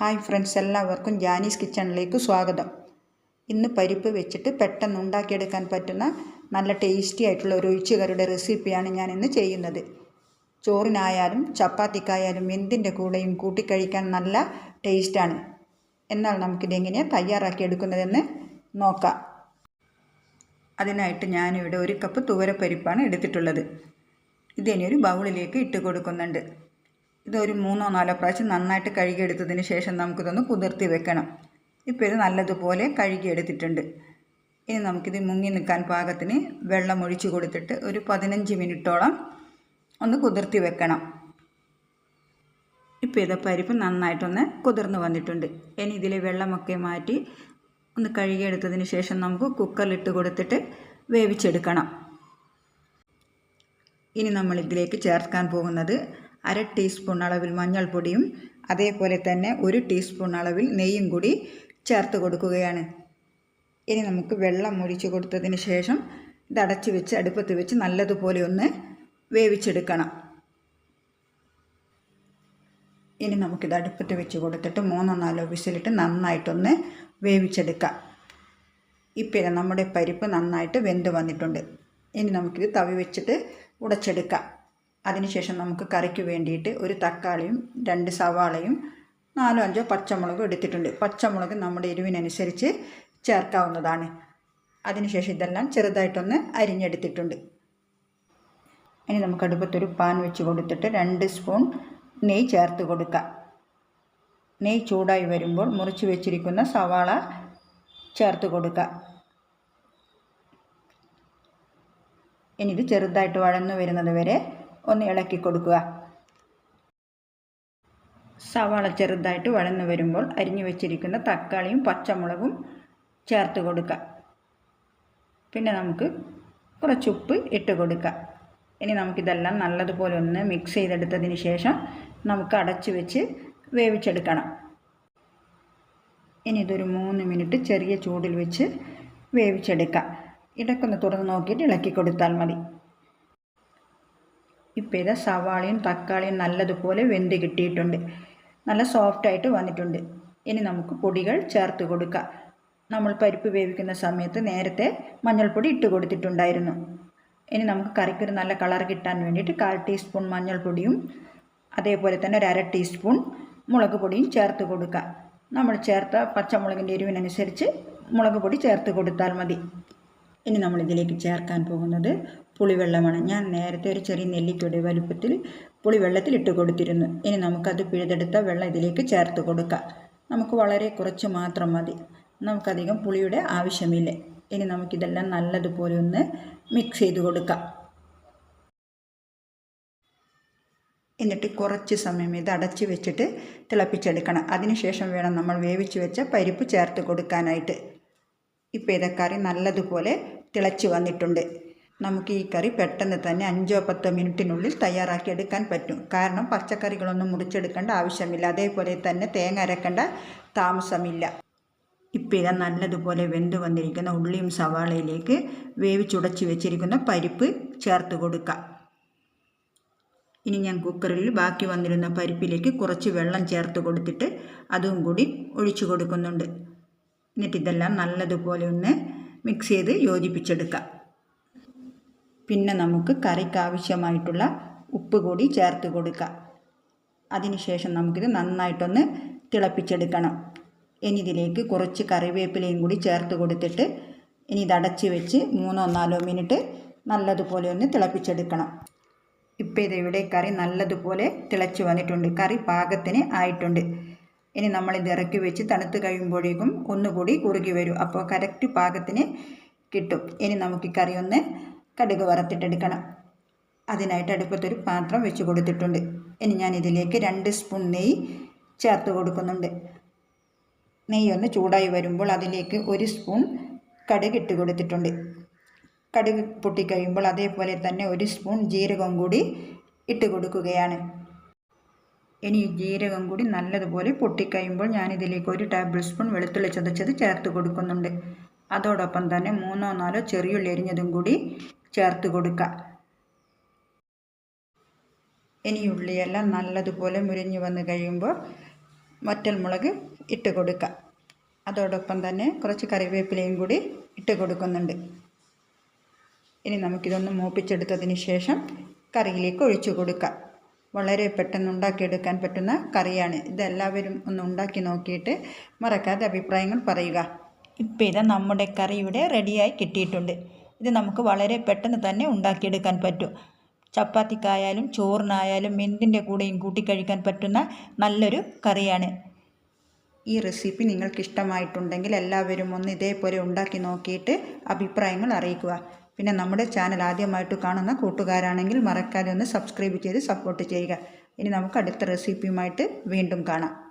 Hi friends എല്ലാവർക്കും ജാനീസ് കിച്ചണിലേക്ക് സ്വാഗതം. ഇന്ന് പരിപ്പ് വെച്ചിട്ട് പെട്ടെന്ന് ഉണ്ടാക്കിയെടുക്കാൻ പറ്റുന്ന നല്ല ടേസ്റ്റി ആയിട്ടുള്ള ഒരു ഒഴിച്ചുകറിയുടെ റെസിപ്പിയാണ് ഞാൻ ഇന്ന് ചെയ്യുന്നത്. ചോറിനായാലും ചപ്പാത്തിക്കായാലും എന്തിന്റെ കൂടെയും കൂട്ടിക്കഴിക്കാൻ നല്ല ടേസ്റ്റാണ്. എന്നാൽ നമുക്കിത് എങ്ങനെയാണ് തയ്യാറാക്കിയെടുക്കുന്നതെന്ന് നോക്കാം. അതിനായിട്ട് ഞാനിവിടെ ഒരു കപ്പ് തുവരപ്പരിപ്പാണ് എടുത്തിട്ടുള്ളത്. ഇതിനെ ഒരു ബൗളിലേക്ക് ഇട്ട് കൊടുക്കുന്നുണ്ട്. ഇതൊരു മൂന്നോ നാലോ പ്രാവശ്യം നന്നായിട്ട് കഴുകിയെടുത്തതിന് ശേഷം നമുക്കിതൊന്ന് കുതിർത്തി വെക്കണം. ഇപ്പോൾ ഇത് നല്ലതുപോലെ കഴുകിയെടുത്തിട്ടുണ്ട്. ഇനി നമുക്കിത് മുങ്ങി നിൽക്കാൻ പാകത്തിന് വെള്ളം ഒഴിച്ചു കൊടുത്തിട്ട് ഒരു പതിനഞ്ച് മിനിറ്റോളം ഒന്ന് കുതിർത്തി വെക്കണം. ഇപ്പോൾ ഇത് പരിപ്പ് നന്നായിട്ടൊന്ന് കുതിർന്ന് വന്നിട്ടുണ്ട്. ഇനി ഇതിലെ വെള്ളമൊക്കെ മാറ്റി ഒന്ന് കഴുകിയെടുത്തതിന് ശേഷം നമുക്ക് കുക്കറിലിട്ട് കൊടുത്തിട്ട് വേവിച്ചെടുക്കണം. ഇനി നമ്മളിതിലേക്ക് ചേർക്കാൻ പോകുന്നത് അര ടീസ്പൂൺ അളവിൽ മഞ്ഞൾപ്പൊടിയും അതേപോലെ തന്നെ ഒരു ടീസ്പൂൺ അളവിൽ നെയ്യും കൂടി ചേർത്ത് കൊടുക്കുകയാണ്. ഇനി നമുക്ക് വെള്ളം ഒഴിച്ചു കൊടുത്തതിന് ശേഷം ഇത് വെച്ച് അടുപ്പത്ത് വെച്ച് നല്ലതുപോലെ ഒന്ന് വേവിച്ചെടുക്കണം. ഇനി നമുക്കിത് അടുപ്പത്ത് വെച്ച് കൊടുത്തിട്ട് മൂന്നോ നാലോ വിസിലിട്ട് നന്നായിട്ടൊന്ന് വേവിച്ചെടുക്കാം. ഇപ്പം നമ്മുടെ പരിപ്പ് നന്നായിട്ട് വെന്ത് വന്നിട്ടുണ്ട്. ഇനി നമുക്കിത് തവി വെച്ചിട്ട് ഉടച്ചെടുക്കാം. അതിനുശേഷം നമുക്ക് കറിക്ക് വേണ്ടിയിട്ട് ഒരു തക്കാളിയും രണ്ട് സവാളയും നാലോ അഞ്ചോ പച്ചമുളകും എടുത്തിട്ടുണ്ട്. പച്ചമുളക് നമ്മുടെ എരിവിനനുസരിച്ച് ചേർക്കാവുന്നതാണ്. അതിനുശേഷം ഇതെല്ലാം ചെറുതായിട്ടൊന്ന് അരിഞ്ഞെടുത്തിട്ടുണ്ട്. ഇനി നമുക്ക് അടുപ്പത്തൊരു പാൻ വെച്ച് കൊടുത്തിട്ട് രണ്ട് സ്പൂൺ നെയ്യ് ചേർത്ത് കൊടുക്കാം. നെയ്യ് ചൂടായി വരുമ്പോൾ മുറിച്ച് വെച്ചിരിക്കുന്ന സവാള ചേർത്ത് കൊടുക്കുക ഇനി ഇത് ചെറുതായിട്ട് വഴന്നു വരുന്നത് വരെ ഒന്ന് ഇളക്കി കൊടുക്കുക. സവാള ചെറുതായിട്ട് വഴന്നു വരുമ്പോൾ അരിഞ്ഞു വെച്ചിരിക്കുന്ന തക്കാളിയും പച്ചമുളകും ചേർത്ത് കൊടുക്കുക. പിന്നെ നമുക്ക് കുറച്ച് ഉപ്പ് ഇട്ട് കൊടുക്കുക. ഇനി നമുക്കിതെല്ലാം നല്ലതുപോലെ ഒന്ന് മിക്സ് ചെയ്തെടുത്തതിന് ശേഷം നമുക്ക് അടച്ചു വെച്ച് വേവിച്ചെടുക്കണം. ഇനി ഇതൊരു മൂന്ന് മിനിറ്റ് ചെറിയ ചൂടിൽ വെച്ച് വേവിച്ചെടുക്കാം. ഇടയ്ക്കൊന്ന് തുറന്ന് നോക്കിയിട്ട് ഇളക്കി കൊടുത്താൽ മതി. ഇപ്പോൾ ഇതാ സവാളയും തക്കാളിയും നല്ലതുപോലെ വെന്ത് കിട്ടിയിട്ടുണ്ട്. നല്ല സോഫ്റ്റായിട്ട് വന്നിട്ടുണ്ട്. ഇനി നമുക്ക് പൊടികൾ ചേർത്ത് കൊടുക്കാം. നമ്മൾ പരിപ്പ് വേവിക്കുന്ന സമയത്ത് നേരത്തെ മഞ്ഞൾപ്പൊടി ഇട്ട് കൊടുത്തിട്ടുണ്ടായിരുന്നു. ഇനി നമുക്ക് കറിക്ക് ഒരു നല്ല കളർ കിട്ടാൻ വേണ്ടിയിട്ട് കാൽ ടീസ്പൂൺ മഞ്ഞൾപ്പൊടിയും അതേപോലെ തന്നെ ഒരു അര ടീസ്പൂൺ മുളക് പൊടിയും ചേർത്ത് കൊടുക്കുക നമ്മൾ ചേർത്ത പച്ചമുളകിന്റെ എരിവിനനുസരിച്ച് മുളക് പൊടി ചേർത്ത് കൊടുത്താൽ മതി. ഇനി നമ്മളിതിലേക്ക് ചേർക്കാൻ പോകുന്നത് പുളിവെള്ളമാണ്. ഞാൻ നേരത്തെ ഒരു ചെറിയ നെല്ലിക്കയുടെ വലുപ്പത്തിൽ പുളിവെള്ളത്തിൽ ഇട്ട് കൊടുത്തിരുന്നു. ഇനി നമുക്കത് പിഴുതെടുത്ത വെള്ളം ഇതിലേക്ക് ചേർത്ത് കൊടുക്കാം. നമുക്ക് വളരെ കുറച്ച് മാത്രം മതി. നമുക്കധികം പുളിയുടെ ആവശ്യമില്ല. ഇനി നമുക്കിതെല്ലാം നല്ലതുപോലെ ഒന്ന് മിക്സ് ചെയ്ത് കൊടുക്കാം. എന്നിട്ട് കുറച്ച് സമയം ഇത് അടച്ചു വെച്ചിട്ട് തിളപ്പിച്ചെടുക്കണം. അതിനുശേഷം വേണം നമ്മൾ വേവിച്ച് വെച്ച പരിപ്പ് ചേർത്ത് കൊടുക്കാനായിട്ട്. ഇപ്പോൾ ഇതക്കറി നല്ലതുപോലെ തിളച്ച് വന്നിട്ടുണ്ട്. നമുക്ക് ഈ കറി പെട്ടെന്ന് തന്നെ അഞ്ചോ പത്തോ മിനിറ്റിനുള്ളിൽ തയ്യാറാക്കി എടുക്കാൻ പറ്റും. കാരണം പച്ചക്കറികളൊന്നും മുറിച്ചെടുക്കേണ്ട ആവശ്യമില്ല. അതേപോലെ തന്നെ തേങ്ങ അരക്കേണ്ട താമസമില്ല. ഇപ്പം ഇതാ നല്ലതുപോലെ വെന്ത് വന്നിരിക്കുന്ന ഉള്ളിയും സവാളയിലേക്ക് വേവിച്ചുടച്ച് വെച്ചിരിക്കുന്ന പരിപ്പ് ചേർത്ത് കൊടുക്കാം. ഇനി ഞാൻ കുക്കറിൽ ബാക്കി വന്നിരുന്ന പരിപ്പിലേക്ക് കുറച്ച് വെള്ളം ചേർത്ത് കൊടുത്തിട്ട് അതും കൂടി ഒഴിച്ചു കൊടുക്കുന്നുണ്ട്. എന്നിട്ട് ഇതെല്ലാം നല്ലതുപോലെ ഒന്ന് മിക്സ് ചെയ്ത് യോജിപ്പിച്ചെടുക്കാം. പിന്നെ നമുക്ക് കറിക്ക് ആവശ്യമായിട്ടുള്ള ഉപ്പ് കൂടി ചേർത്ത് കൊടുക്കാം. അതിനുശേഷം നമുക്കിത് നന്നായിട്ടൊന്ന് തിളപ്പിച്ചെടുക്കണം. ഇനി ഇതിലേക്ക് കുറച്ച് കറിവേപ്പിലയും കൂടി ചേർത്ത് കൊടുത്തിട്ട് ഇനി ഇത് അടച്ച് വെച്ച് മൂന്നോ നാലോ മിനിറ്റ് നല്ലതുപോലെ ഒന്ന് തിളപ്പിച്ചെടുക്കണം. ഇപ്പോൾ ഇവിടെ കറി നല്ലതുപോലെ തിളച്ച് വന്നിട്ടുണ്ട്. കറി പാകത്തിന് ആയിട്ടുണ്ട്. ഇനി നമ്മളിത് ഇറക്കി വെച്ച് തണുത്ത് കഴിയുമ്പോഴേക്കും ഒന്നുകൂടി കുറുകി വരും. അപ്പോൾ കറക്റ്റ് പാകത്തിന് കിട്ടും. ഇനി നമുക്ക് ഈ കറി ഒന്ന് കടുക് വറുത്തിട്ടെടുക്കണം. അതിനായിട്ട് അടുപ്പത്തൊരു പാത്രം വെച്ച് കൊടുത്തിട്ടുണ്ട്. ഇനി ഞാൻ ഇതിലേക്ക് രണ്ട് സ്പൂൺ നെയ്യ് ചേർത്ത് കൊടുക്കുന്നുണ്ട്. നെയ്യ് ഒന്ന് ചൂടായി വരുമ്പോൾ അതിലേക്ക് ഒരു സ്പൂൺ കടുക് ഇട്ട് കൊടുത്തിട്ടുണ്ട്. കടുക് പൊട്ടിക്കഴിയുമ്പോൾ അതേപോലെ തന്നെ ഒരു സ്പൂൺ ജീരകം കൂടി ഇട്ട് കൊടുക്കുകയാണ്. ഇനി ജീരകം കൂടി നല്ലതുപോലെ പൊട്ടിക്കഴിയുമ്പോൾ ഞാനിതിലേക്ക് ഒരു ടേബിൾ സ്പൂൺ വെളുത്തുള്ളി ചതച്ചത് ചേർത്ത് കൊടുക്കുന്നുണ്ട്. അതോടൊപ്പം തന്നെ മൂന്നോ നാലോ ചെറിയുള്ളി എരിഞ്ഞതും കൂടി ചേർത്ത് കൊടുക്കുക ഇനി ഉള്ളിയെല്ലാം നല്ലതുപോലെ മുരിഞ്ഞു വന്ന് കഴിയുമ്പോൾ വറ്റൽമുളക് ഇട്ട് കൊടുക്കുക അതോടൊപ്പം തന്നെ കുറച്ച് കറിവേപ്പിലയും കൂടി ഇട്ട് കൊടുക്കുന്നുണ്ട്. ഇനി നമുക്കിതൊന്ന് മൂപ്പിച്ചെടുത്തതിന് ശേഷം കറിയിലേക്ക് ഒഴിച്ചു കൊടുക്കുക വളരെ പെട്ടെന്ന് ഉണ്ടാക്കിയെടുക്കാൻ പറ്റുന്ന കറിയാണ്. ഇതെല്ലാവരും ഒന്ന് ഉണ്ടാക്കി നോക്കിയിട്ട് മറക്കാതെ അഭിപ്രായങ്ങൾ പറയുക. ഇപ്പം ഇത് നമ്മുടെ കറിയുടെ റെഡിയായി കിട്ടിയിട്ടുണ്ട്. ഇത് നമുക്ക് വളരെ പെട്ടെന്ന് തന്നെ ഉണ്ടാക്കിയെടുക്കാൻ പറ്റും. ചപ്പാത്തിക്കായാലും ചോറിനായാലും എന്തിന്റെ കൂടെയും കൂട്ടിക്കഴിക്കാൻ പറ്റുന്ന നല്ലൊരു കറിയാണ്. ഈ റെസിപ്പി നിങ്ങൾക്ക് ഇഷ്ടമായിട്ടുണ്ടെങ്കിൽ എല്ലാവരും ഒന്ന് ഇതേപോലെ ഉണ്ടാക്കി നോക്കിയിട്ട് അഭിപ്രായങ്ങൾ അറിയിക്കുക. പിന്നെ നമ്മുടെ ചാനൽ ആദ്യമായിട്ട് കാണുന്ന കൂട്ടുകാരാണെങ്കിൽ മറക്കാതെ ഒന്ന് സബ്സ്ക്രൈബ് ചെയ്ത് സപ്പോർട്ട് ചെയ്യുക. ഇനി നമുക്ക് അടുത്ത റെസിപ്പിയുമായിട്ട് വീണ്ടും കാണാം.